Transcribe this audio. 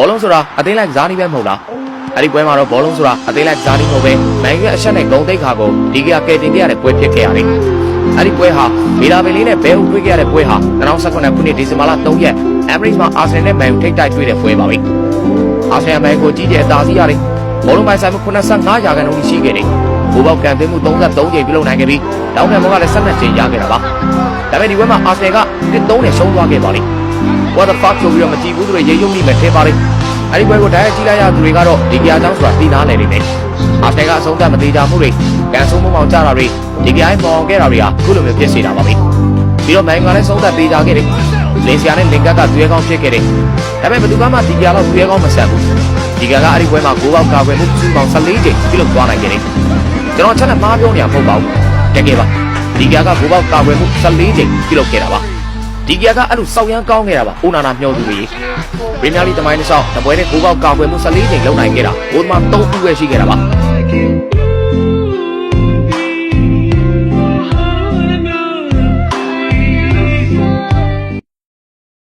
ဘောလုံးဆိုတာအသိလိုက်ကစားနည်းပဲမဟုတ်လားအဲ့ဒီပွဲမှာတော့ဘောလုံးဆိုတာအသိလိုက်ကစားနည်းမဟုတ်ပဲမန်ယူရဲ့အချက်နဲ့ဂုံတိတ်ခါကိုဒီကကယ်တင်ခဲ့ရတဲ့ပွဲဖြစ်ခဲ့ရတယ်အဲ့ဒီပွဲဟာမီလာဘယ်လေးနဲ့ဘဲဦးတွေ့ခဲ့ရတဲ့ပွဲဟာ2019ခုနှစ်ဒီဇင်ဘာလ3ရက် Average မှာအာဆင်နယ်နဲ့မန်ယူထိပ်တိုက်တွေ့တဲ့ပွဲပါပဲအာဆင်နယ်မန်ယူကိုကြီးကျယ်အသာစီးရတယ်ဘောလုံးပိုင်ဆိုင်မှု85ရာခိုင်နှုန်းရှိခဲ့တယ်ဘူပေါကန်သွင်းမှု33ကြိမ်ပြုလုပ်နိုင်ခဲ့ပြီးတောင်းခံဘောကလည်း12ကြိမ်ရခဲ့တာပါဒါပေမဲ့ဒီပွဲမှာအာဆင်နယ်က1-3နဲ့ရှုံးသွားခဲ့ပါလိမ့် what the fuck ဆိုပြီးတော့မကြည့်ဘူးသူတွေရေယုံမိမယ်ထင်ပါလိမ့်အဲ့ဒီဘွဲကိုတိုင်းကြည့်လိုက်ရသူတွေကတော့ဒီကြအကြောင်းဆိုတာသိနာနေနေတယ်အာစနယ်ကအဆုံးသတ်မသေးကြမှုတွေကန်ဆုံးမမောင်ကြတာတွေဒီကြိုင်းပေါ်ခဲ့တာတွေကအခုလိုမျိုးဖြစ်နေတာပါပဲပြီးတော့မန်ကလည်းဆုံးသတ်သေးကြခဲ့တယ်လင်ဆီယာနဲ့လင်ကတ်ကသူရဲကောင်းဖြစ်ခဲ့တယ်ဒါပေမဲ့ဘယ်သူမှဒီကြတော့သူရဲကောင်းမဆက်ဘူးဒီကြကအဲ့ဒီဘွဲမှာဂိုးပေါက်ကာကွယ်မှုစုပေါင်း14ကြိမ်ပြုလုပ်သွားနိုင်ခဲ့တယ်ကျွန်တော်ချက်နဲ့မှားပြောနေရမဟုတ်ပါဘူးတကယ်ပါဒီကြကဂိုးပေါက်ကာကွယ်မှု14ကြိမ်ပြုလုပ်ခဲ့တာပါ ဒီကကအဲ့လိုစောက်ရမ်းကောင်းခဲ့တာပါအိုနာနာမျောသူတွေပရီးမီးယားလိတမိုင်းတစ်လျှောက်တပွဲနဲ့ဂိုးပေါက်ကာကွယ်မှု14ချိန်လုပ်နိုင်ခဲ့တာဘိုးသမား3ဦးပဲရှိခဲ့တာပါ